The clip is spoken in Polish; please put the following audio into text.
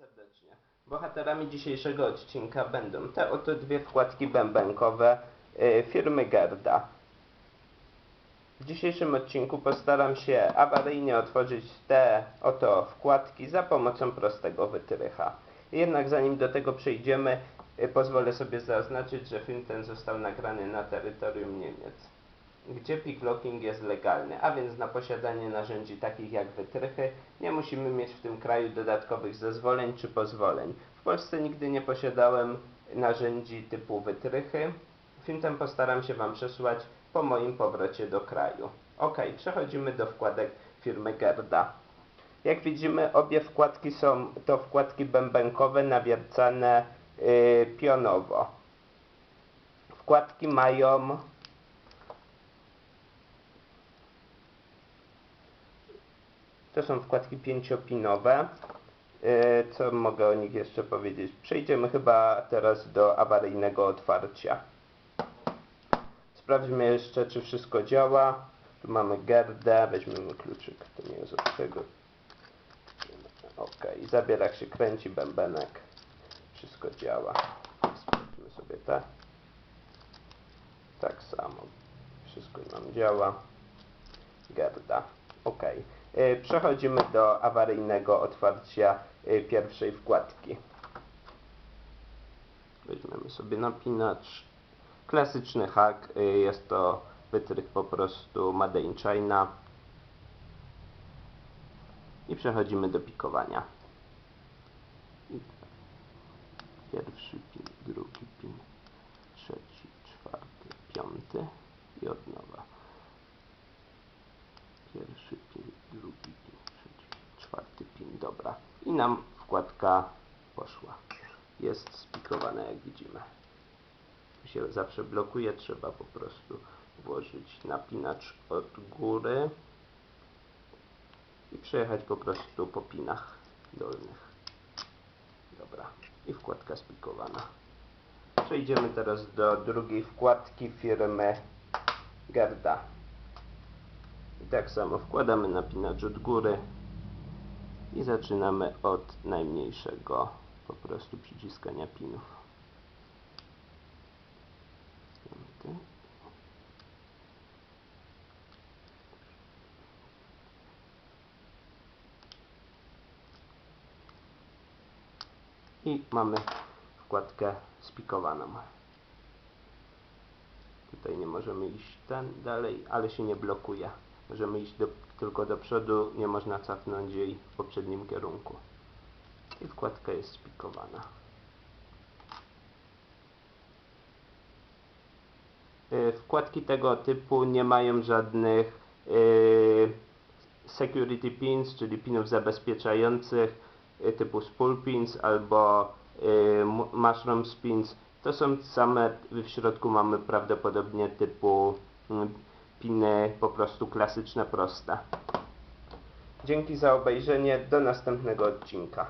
serdecznie. Bohaterami dzisiejszego odcinka będą te oto dwie wkładki bębenkowe y, firmy Gerda. W dzisiejszym odcinku postaram się awaryjnie otworzyć te oto wkładki za pomocą prostego wytrycha. Jednak zanim do tego przejdziemy, y, pozwolę sobie zaznaczyć, że film ten został nagrany na terytorium Niemiec gdzie picklocking jest legalny, a więc na posiadanie narzędzi takich jak wytrychy nie musimy mieć w tym kraju dodatkowych zezwoleń czy pozwoleń. W Polsce nigdy nie posiadałem narzędzi typu wytrychy. Film ten postaram się Wam przesłać po moim powrocie do kraju. Ok, przechodzimy do wkładek firmy Gerda. Jak widzimy, obie wkładki są to wkładki bębenkowe nawiercane yy, pionowo. Wkładki mają To są wkładki pięciopinowe. Yy, Co mogę o nich jeszcze powiedzieć? Przejdziemy chyba teraz do awaryjnego otwarcia. Sprawdźmy jeszcze, czy wszystko działa. Tu mamy gerdę, weźmiemy kluczyk, to nie jest od tego. Ok, zabierak się kręci, bębenek. Wszystko działa. Sprawdźmy sobie te. Tak samo. Wszystko nam działa. Gerda. Ok. Y, Przechodzimy do awaryjnego otwarcia y, pierwszej wkładki. Weźmiemy sobie napinacz. Klasyczny hack. y, Jest to wytrych po prostu Made in China. I przechodzimy do pikowania. Pierwszy pin, drugi pin, trzeci, czwarty, piąty i od nowa. Pierwszy pin, drugi pin, trzeci, czwarty pin, dobra. I nam wkładka poszła. Jest spikowana jak widzimy. Tu się zawsze blokuje, trzeba po prostu włożyć napinacz od góry i przejechać po prostu po pinach dolnych. Dobra. I wkładka spikowana. Przejdziemy teraz do drugiej wkładki firmy Gerda. I tak samo wkładamy napinacz od góry i zaczynamy od najmniejszego po prostu przyciskania pinów. I mamy wkładkę spikowaną. Tutaj nie możemy iść ten dalej, ale się nie blokuje. Możemy iść do, tylko do przodu, nie można cofnąć jej w poprzednim kierunku. I wkładka jest spikowana. Y, Wkładki tego typu nie mają żadnych y, security pins, czyli pinów zabezpieczających y, typu spool pins albo mu- mushroom pins. To są same, w środku mamy prawdopodobnie typu mm, piny po prostu klasyczne, proste. Dzięki za obejrzenie, do następnego odcinka.